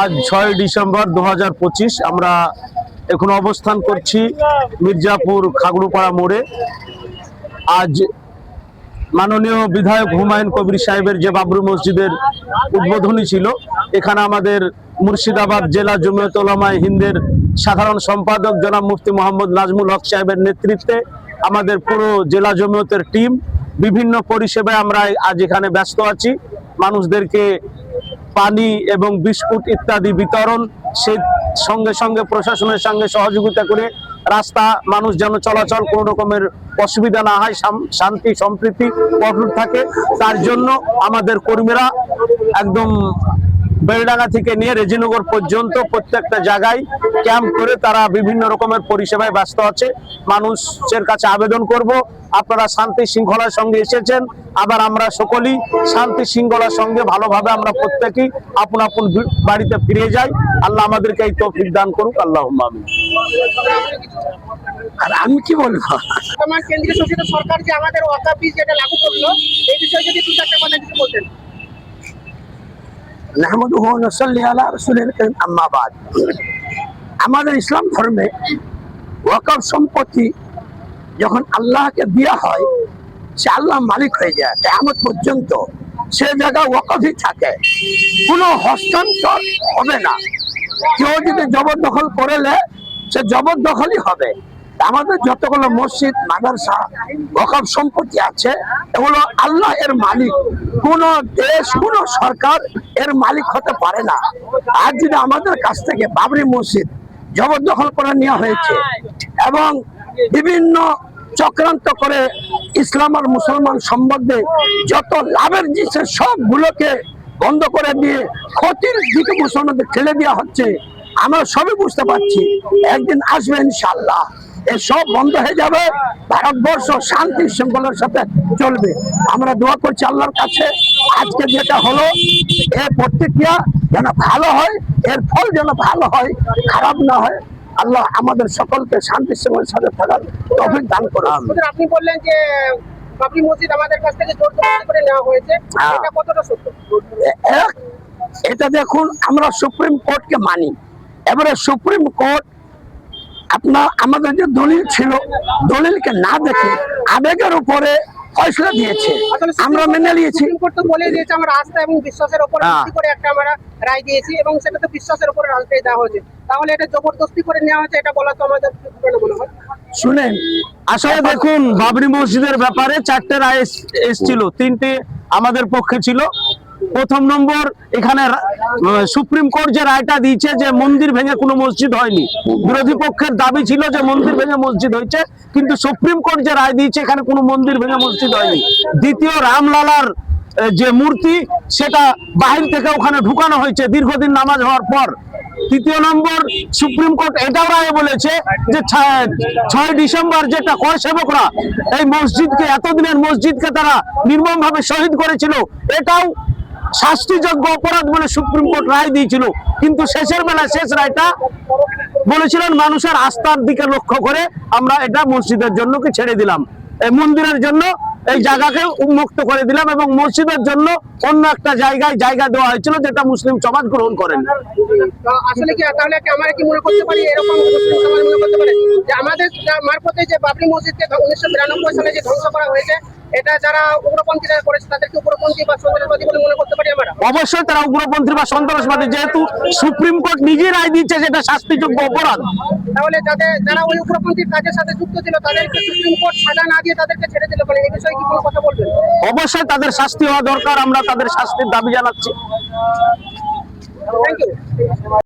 আজ ছয় ডিসেম্বর দু হাজার পঁচিশ, আমরা এখন অবস্থান করছি মির্জাপুর খাগড়ুপাড়া মোড়ে। আজ মাননীয় বিধায়ক হুমায়ুন কবির সাহেবের যে বাবরু মসজিদের উদ্বোধনী ছিল, এখানে আমাদের মুর্শিদাবাদ জেলা জমিয়ত ওলামায় হিন্দের সাধারণ সম্পাদক জনাব মুফতি মোহাম্মদ নাজমুল হক সাহেবের নেতৃত্বে আমাদের পুরো জেলা জমিয়তের টিম, বিভিন্ন পরিষেবায় আমরা আজ এখানে ব্যস্ত আছি। মানুষদেরকে পানি এবং বিস্কুট ইত্যাদি বিতরণ, সে সঙ্গে সঙ্গে প্রশাসনের সঙ্গে সহযোগিতা করে রাস্তা, মানুষ যেন চলাচল কোনো রকমের অসুবিধা না হয় শান্তি, সম্প্রীতি অটুট থাকে। তার জন্য আমাদের কর্মীরা একদম বেলডাঙ্গা থেকে নিয়ে রেজিনগর পর্যন্ত প্রত্যেকটা জায়গায় ক্যাম্প করে তারা বিভিন্ন রকমের পরিষেবায় ব্যস্ত আছে। মানুষের কাছে আবেদন করব আপনারা শান্তি শৃঙ্খলার সঙ্গে এসেছেন আবার আমরা সকলেই শান্তি শৃঙ্খলার সঙ্গে ভালোভাবে আমরা প্রত্যেকেই আপন আপন বাড়িতে ফিরে যাই। আল্লাহ আমাদেরকে এই তৌফিক দান করুক আল্লাহ আমিন। আর আমি কি বলব? বর্তমান কেন্দ্রীয় শাসিত সরকার যে আমাদের যেটা লাগু করল এই বিষয়ে যদি দু চারটা কথা কিছু বলতেন। নাহমদুহু ওয়া আলা রাসূলিল কারীম। আম্মা বাদ। আমাদের ইসলাম ধর্মে ওয়াকফ সম্পত্তি যখন আল্লাহকে দেওয়া হয়, সে আল্লাহ মালিক হয়ে যায়। কেমন পর্যন্ত সে জায়গা ওয়াকফই থাকে। কোনো হস্তান্তর হবে না। কেউ যদি জবরদখল করেলে, সে জবরদখলই হবে। আমাদের যতগুলো মসজিদ মাদ্রাসা ওয়াকফ সম্পত্তি আছে, এগুলো আল্লাহ এর মালিক। কোন দেশ, কোন সরকার এর মালিক হতে পারে না। আর যদি আমাদের কাছ থেকে বাবরি মসজিদ জবরদখল করে নেওয়া হয়েছে এবং বিভিন্ন চক্রান্ত করে ইসলাম আর মুসলমান সম্বন্ধে যত লাভের জিনিসের সবগুলোকে বন্ধ করে দিয়ে ক্ষতির দিকে মুসলমানদের ঠেলে দেওয়া হচ্ছে, আমরা সবই বুঝতে পারছি। একদিন আসবে ইনশাল্লাহ এসব বন্ধ হয়ে যাবে। ভারতবর্ষ শান্তি শৃঙ্খলার সাথে চলবে। আমরা দোয়া করছি আল্লাহর কাছে আজকে যেটা হলো এর প্রতিক্রিয়া যেন ভালো হয় এর ফল যেন ভালো হয় খারাপ না হয়। আল্লাহ আমাদের সকলকে শান্তি শৃঙ্খলার সাথে থাকার তফিক দান করা আপনি বললেন যে বাবরি মসজিদ আমাদের কাছ থেকে জোর করে নেওয়া হয়েছে। হ্যাঁ। এটা কতটা সত্য? এক, এটা দেখুন আমরা সুপ্রিম কোর্টকে মানি। এবারে সুপ্রিম কোর্ট আপনার আমাদের যে দলিল ছিল দলিলকে না দেখে আবেগের উপরে ফয়সলা দিয়েছে। আমরা মেনে নিয়েছি। বলে দিয়েছে আমরা আস্থা এবং বিশ্বাসের উপর হ্যাঁ। ভিত্তি করে একটা আমরা রায় দিয়েছি এবং সেটা তো বিশ্বাসের উপরে দেওয়া হয়েছে। তাহলে এটা জবরদস্তি করে নেওয়া হয়েছে এটা বলা তো আমাদের মনে হয়? শুনেন আসলে দেখুন বাবরি মসজিদের ব্যাপারে চারটে রায় এস- এসছিল। তিনটে আমাদের পক্ষে ছিল। প্রথম নম্বর, এখানে সুপ্রিম কোর্ট যে রায়টা দিয়েছে যে মন্দির ভেঙে কোনো মসজিদ হয়নি। বিরোধী পক্ষের দাবি ছিল যে মন্দির ভেঙে মসজিদ হয়েছে, কিন্তু সুপ্রিম কোর্ট যে রায় দিয়েছে, এখানে কোনো মন্দির ভেঙে মসজিদ হয়নি। দ্বিতীয়, রামলালার যে মূর্তি, সেটা বাহির থেকে ওখানে ঢুকানো হয়েছে দীর্ঘদিন নামাজ হওয়ার পর। তৃতীয় নম্বর, সুপ্রিম কোর্ট এটাও রায় বলেছে যে ছয় ডিসেম্বর যেটা কর সেবকরা এই মসজিদকে, এতদিনের মসজিদকে তারা নির্মম ভাবে শহীদ করেছিল, এটাও শাস্তিযোগ্য অপরাধ বলে সুপ্রিম কোর্ট রায় দিয়েছিল। কিন্তু শেষের বেলায় শেষ রায়টা বলেছিলেন, মানুষের আস্থার দিকে লক্ষ্য করে আমরা এটা মসজিদের জন্য কি ছেড়ে দিলাম? এই মন্দিরের জন্য, এই জায়গাকে উন্মুক্ত করে দিলাম এবং মসজিদের জন্য অন্য একটা জায়গায় জায়গা দেওয়া হয়েছিল যেটা মুসলিম সমাজ গ্রহণ করেন। আমাদের মারফতে যে বাবরি মসজিদকে উনিশশো বিরানব্বই সালে যে ধ্বংস করা হয়েছে এটা যারা উগ্রপন্থীরা করেছে তাদেরকে উগ্রপন্থী বা সন্ত্রাসবাদী বলে মনে করতে পারি আমরা? অবশ্যই তারা উগ্রপন্থী বা সন্ত্রাসবাদী যেহেতু সুপ্রিম কোর্ট নিজে রায় দিচ্ছে যেটা শাস্তিযোগ্য অপরাধ। তাহলে যাদের যারা ওই উগ্রপন্থীর কাজের সাথে যুক্ত ছিল তাদেরকে সুপ্রিম কোর্ট সাজা না দিয়ে তাদেরকে ছেড়ে দিল মানে এই বিষয়ে কি কোনো কথা বলবেন? অবশ্যই তাদের শাস্তি হওয়া দরকার আমরা তাদের শাস্তির দাবি জানাচ্ছি। Thank you